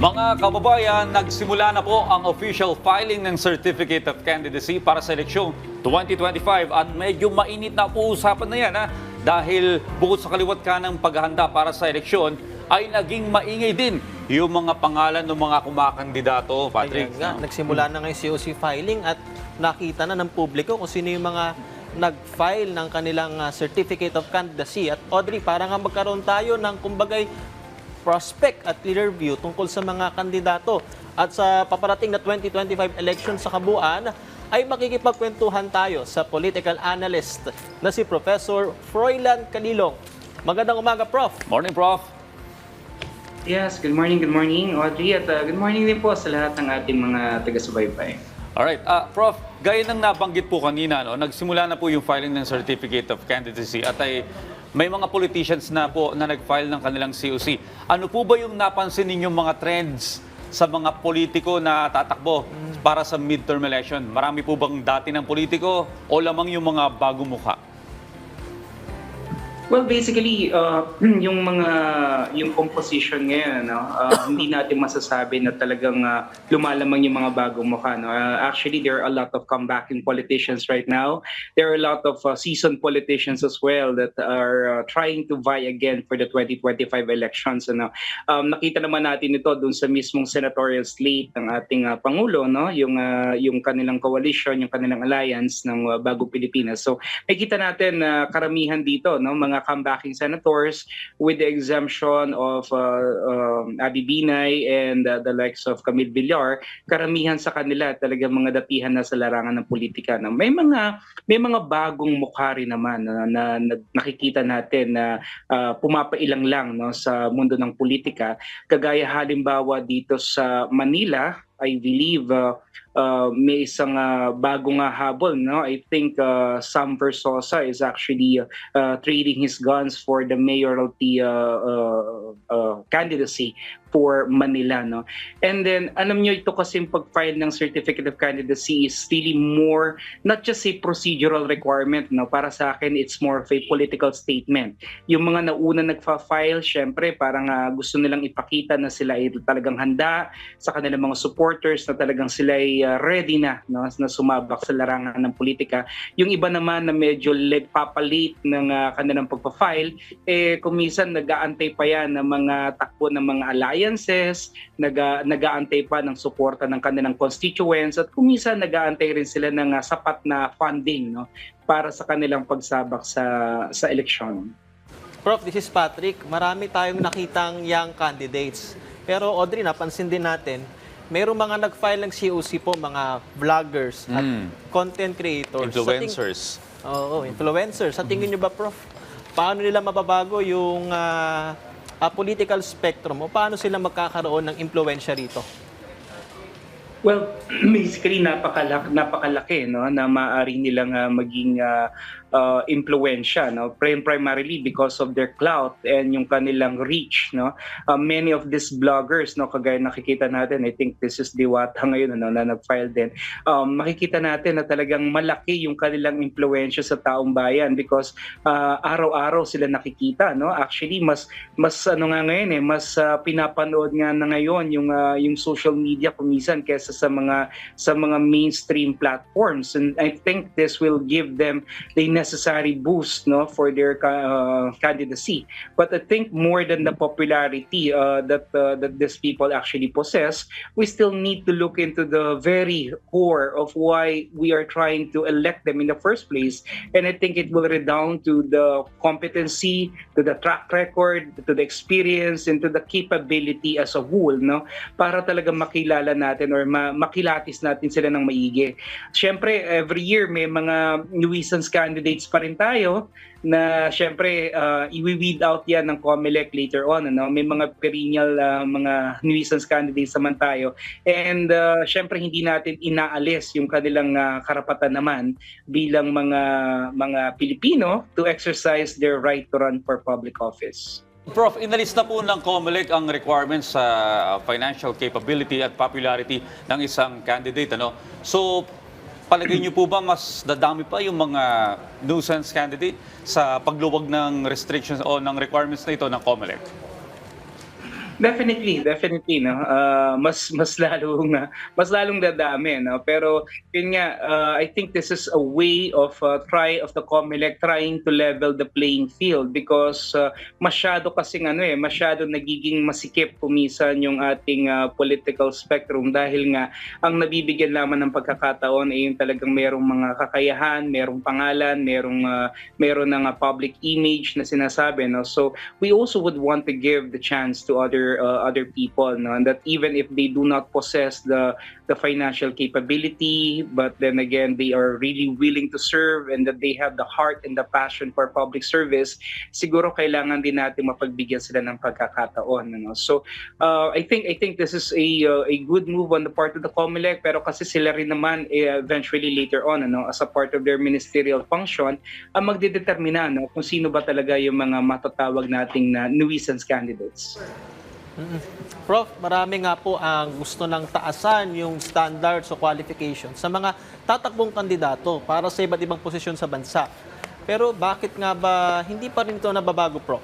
Mga kababayan, nagsimula na po ang official filing ng Certificate of Candidacy para sa eleksyong 2025 at medyo mainit na po usapan na yan ha? dahil bukod sa kaliwat ka ng paghahanda para sa eleksyon ay naging maingay din yung mga pangalan ng mga kumakandidato, Patrick. Ayan nga, nagsimula na ngayon COC filing at nakita na ng publiko kung sino yung mga nag-file ng kanilang ah, Certificate of Candidacy. At Audrey, para nga magkaroon tayo ng kumbagay prospect at clear view tungkol sa mga kandidato. At sa paparating na 2025 election sa kabuuan, ay makikipagkwentuhan tayo sa political analyst na si Professor Froilan Canilong. Magandang umaga, Prof. Morning, Prof. Yes, good morning, good morning, Audrey, at uh, good morning din po sa lahat ng ating mga taga-subaybay. Alright, ah Prof, gaya ng nabanggit po kanina, no, nagsimula na po yung filing ng Certificate of Candidacy at ay may mga politicians na po na nag-file ng kanilang COC. Ano po ba yung napansin ninyong mga trends sa mga politiko na tatakbo para sa midterm election? Marami po bang dati ng politiko o lamang yung mga bagong mukha? Well, basically, uh, yung mga yung composition ngayon, no, uh, hindi natin masasabi na talagang uh, lumalamang yung mga bagong mukha. No? Uh, actually, there are a lot of comebacking politicians right now. There are a lot of uh, seasoned politicians as well that are uh, trying to vie again for the 2025 elections. Ano? Um, nakita naman natin ito dun sa mismong senatorial slate ng ating uh, Pangulo, no? yung, uh, yung kanilang coalition, yung kanilang alliance ng uh, Bago Pilipinas. So, makikita natin na karamihan dito, no? mga comebacking senators with the exemption of uh, um, Abby Binay and uh, the likes of Camille Villar, karamihan sa kanila talagang mga datihan na sa larangan ng politika. No? May mga may mga bagong mukha rin naman na, na, na nakikita natin na uh, pumapailang lang no sa mundo ng politika. Kagaya halimbawa dito sa Manila, I believe uh, uh, may isang uh, bagong uh, habol. No? I think uh, Sam Versosa is actually uh, uh, trading his guns for the mayoralty uh, uh, uh, candidacy for Manila. No? And then, alam nyo, ito kasi pag-file ng Certificate of Candidacy is really more, not just a procedural requirement. No? Para sa akin, it's more of a political statement. Yung mga nauna nagfa-file, syempre, parang uh, gusto nilang ipakita na sila ay talagang handa sa kanilang mga supporters, na talagang sila ay uh, ready na, no? na sumabak sa larangan ng politika. Yung iba naman na medyo late, papalate ng uh, kanilang pagpa-file, eh, kumisan nag-aantay pa yan ng mga takbo ng mga alliances, naga, nag-aantay pa ng suporta ng kanilang constituents, at kumisan nag-aantay rin sila ng uh, sapat na funding no? para sa kanilang pagsabak sa, sa eleksyon. Prof, this is Patrick. Marami tayong nakitang young candidates. Pero Audrey, napansin din natin, mayroong mga nag-file ng COC po, mga vloggers at Mm. content creators. Sa ting- Influencers. Oo, influencers. Sa tingin nyo ba, Prof, paano nila mababago yung ah, ah, political spectrum o paano sila magkakaroon ng impluensya rito? Well, basically napakalaki, napakalaki no na maaari nilang uh, maging uh, uh, impluwensya no? Prim- primarily because of their clout and yung kanilang reach no? Uh, many of these bloggers no? Kagaya nakikita natin I think this is Diwata ngayon no na nag-file din. Um, makikita natin na talagang malaki yung kanilang impluwensya sa taong bayan because uh, araw-araw sila nakikita no? Actually mas mas ano nga ngayon eh? Mas uh, pinapanood nga na ngayon yung uh, yung social media kumisan kaysa sa mga sa mga mainstream platforms. And I think this will give them the necessary boost no for their uh, candidacy. But I think more than the popularity uh, that uh, that these people actually possess we still need to look into the very core of why we are trying to elect them in the first place. And I think it will redound to the competency to the track record to the experience and to the capability as a whole no? Para talaga makilala natin or ma- makilatis natin sila ng maigi. Siyempre, every year may mga nuisance candidates pa rin tayo na siyempre uh, i-weed out yan ng COMELEC later on. Ano? May mga perennial uh, mga nuisance candidates naman tayo. And uh, siyempre hindi natin inaalis yung kanilang uh, karapatan naman bilang mga mga Pilipino to exercise their right to run for public office. Prof, inalis na po ng COMELEC ang requirements sa financial capability at popularity ng isang candidate. Ano? So, palagay niyo po ba mas dadami pa yung mga nuisance candidate sa pagluwag ng restrictions o ng requirements na ito ng COMELEC? Definitely, definitely no. Uh, mas mas lalong mas lalong dadami no. Pero yun nga uh, I think this is a way of uh, try of the COMELEC trying to level the playing field because uh, masyado kasing ano eh, masyado nagiging masikip kumisan yung ating uh, political spectrum dahil nga ang nabibigyan lamang ng pagkakataon ay yung talagang merong mga kakayahan, merong pangalan, merong uh, meron ng uh, public image na sinasabi no. So we also would want to give the chance to other uh, other people no? And that even if they do not possess the the financial capability but then again they are really willing to serve and that they have the heart and the passion for public service siguro kailangan din natin mapagbigyan sila ng pagkakataon no so uh, I think I think this is a uh, a good move on the part of the COMELEC pero kasi sila rin naman eh, eventually later on ano? As a part of their ministerial function ang magdedetermina no? Kung sino ba talaga yung mga matatawag nating na nuisance candidates. Prof, marami nga po ang gusto ng taasan yung standards o qualifications sa mga tatakbong kandidato para sa iba't ibang posisyon sa bansa. Pero bakit nga ba hindi pa rin ito nababago, Prof?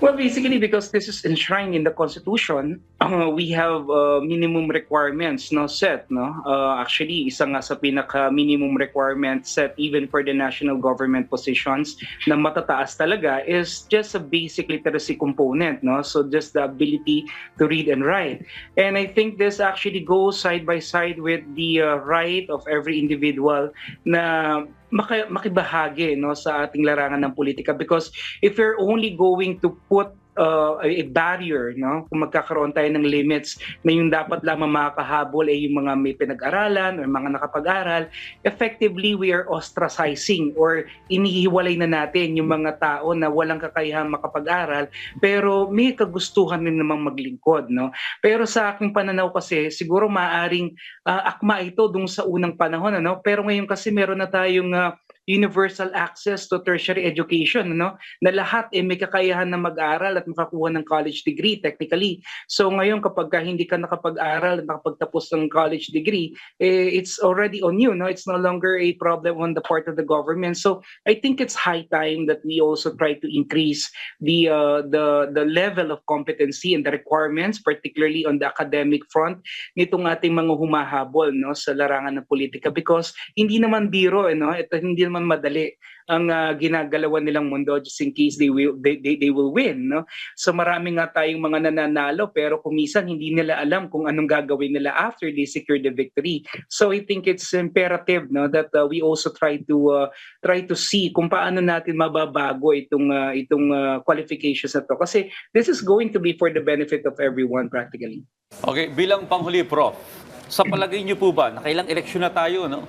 Well, basically, because this is enshrined in the Constitution, uh, we have uh, minimum requirements no set. No, uh, actually, isa nga sa pinaka minimum requirement set even for the national government positions na matataas talaga is just a basic literacy component. No, so just the ability to read and write. And I think this actually goes side by side with the uh, right of every individual na maki- makibahagi no sa ating larangan ng politika because if you're only going to put uh, a barrier no? Kung magkakaroon tayo ng limits na yung dapat lamang makakahabol ay yung mga may pinag-aralan or mga nakapag-aral effectively we are ostracizing or inihiwalay na natin yung mga tao na walang kakayahan makapag-aral pero may kagustuhan din namang maglingkod no? Pero sa aking pananaw kasi siguro maaring ah, akma ito dung sa unang panahon ano? Pero ngayon kasi meron na tayong ah, universal access to tertiary education no? Na lahat eh may kakayahan na mag-aral at makakuha ng college degree technically. So ngayon kapag ka hindi ka nakapag-aral at nakapagtapos ng college degree eh, it's already on you no? It's no longer a problem on the part of the government. So i think it's high time that we also try to increase the uh, the the level of competency and the requirements particularly on the academic front nitong ating mga humahabol no? Sa larangan ng politika. Because hindi naman biro eh, no? Ito hindi naman madali ang ah, ginagalawan nilang mundo just in case they will they, they, they will win no? So marami nga tayong mga nananalo pero kumisan hindi nila alam kung anong gagawin nila after they secure the victory. So i think it's imperative no that uh, we also try to uh, try to see kung paano natin mababago itong ah, itong ah, qualifications na to. Kasi this is going to be for the benefit of everyone practically. Okay, bilang panghuli, Prof, sa palagay niyo po ba, nakailang eleksyon na tayo, no?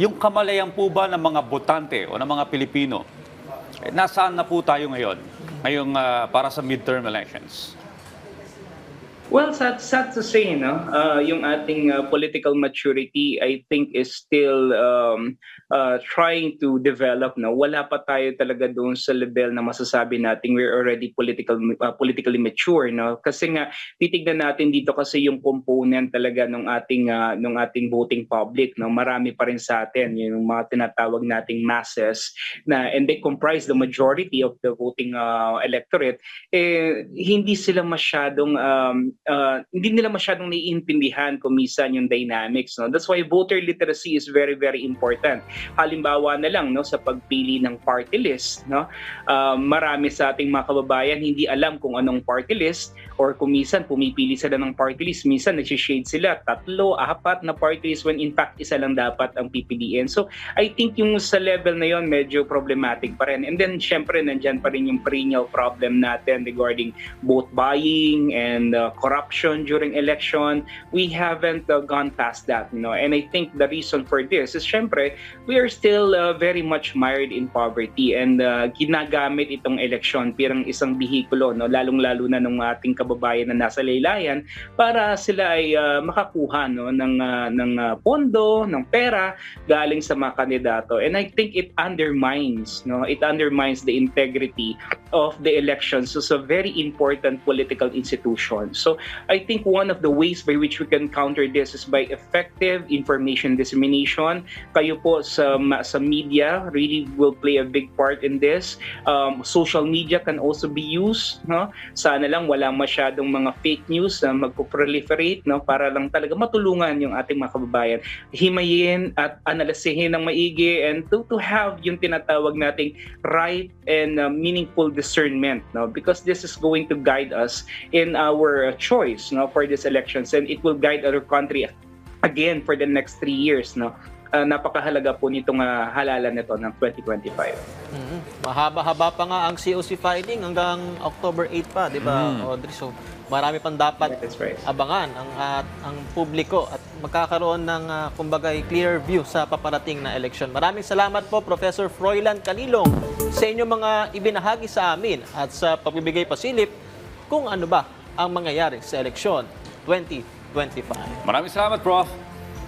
Yung kamalayan po ba ng mga botante o ng mga Pilipino, eh, nasaan na po tayo ngayon? Ngayong ah, para sa midterm elections? Well, sad, sad to say, no? Uh, yung ating uh, political maturity, I think, is still um, uh, trying to develop. No? Wala pa tayo talaga doon sa level na masasabi natin we're already political, uh, politically mature. No? Kasi nga, titignan natin dito kasi yung component talaga ng ating, uh, ng ating voting public. No? Marami pa rin sa atin, yung mga tinatawag nating masses, na, and they comprise the majority of the voting uh, electorate, eh, hindi sila masyadong um, uh, hindi nila masyadong naiintindihan kumisan yung dynamics no? That's why voter literacy is very very important. Halimbawa na lang no sa pagpili ng party list no? Uh, marami sa ating mga kababayan hindi alam kung anong party list or kumisan pumipili sila ng party list minsan nagsi-shade sila. Tatlo apat na party list when in fact isa lang dapat ang pipiliin. So I think yung sa level na yon medyo problematic pa rin. And then syempre nandyan pa rin yung perennial problem natin regarding vote buying and uh, corruption during election. We haven't uh, gone past that you know. And i think the reason for this is syempre we are still uh, very much mired in poverty and uh, ginagamit itong election pirang isang bihikulo no? Lalong lalo na ng ating kababayan kababayan na nasa laylayan para sila ay ah, makakuha no ng ah, ng ah, pondo, ng pera galing sa mga kandidato. And I think it undermines no, it undermines the integrity of the elections so, so very important political institution. So I think one of the ways by which we can counter this is by effective information dissemination. Kayo po sa sa media really will play a big part in this. Um, social media can also be used, no? Sana lang wala masyadong mga fake news na magpo-proliferate, no? Para lang talaga matulungan yung ating mga kababayan. Himayin at analisihin ng maigi and to to have yung tinatawag nating right and uh, meaningful discernment, no? Because this is going to guide us in our choice, no, for these elections and it will guide our country again for the next three years, no. Uh, napakahalaga po nitong uh, halalan nito ng 2025. Mhm. Mahaba-haba pa nga ang COC filing hanggang October 8 pa, di ba, Audrey? So, marami pang dapat right. abangan ang at ang publiko at magkakaroon ng ah, kumbaga clear view sa paparating na eleksyon. Maraming salamat po Professor Froilan Canilong sa inyong mga ibinahagi sa amin at sa pagbibigay pasilip kung ano ba ang mangyayari sa eleksyon 2025. Maraming salamat, Prof.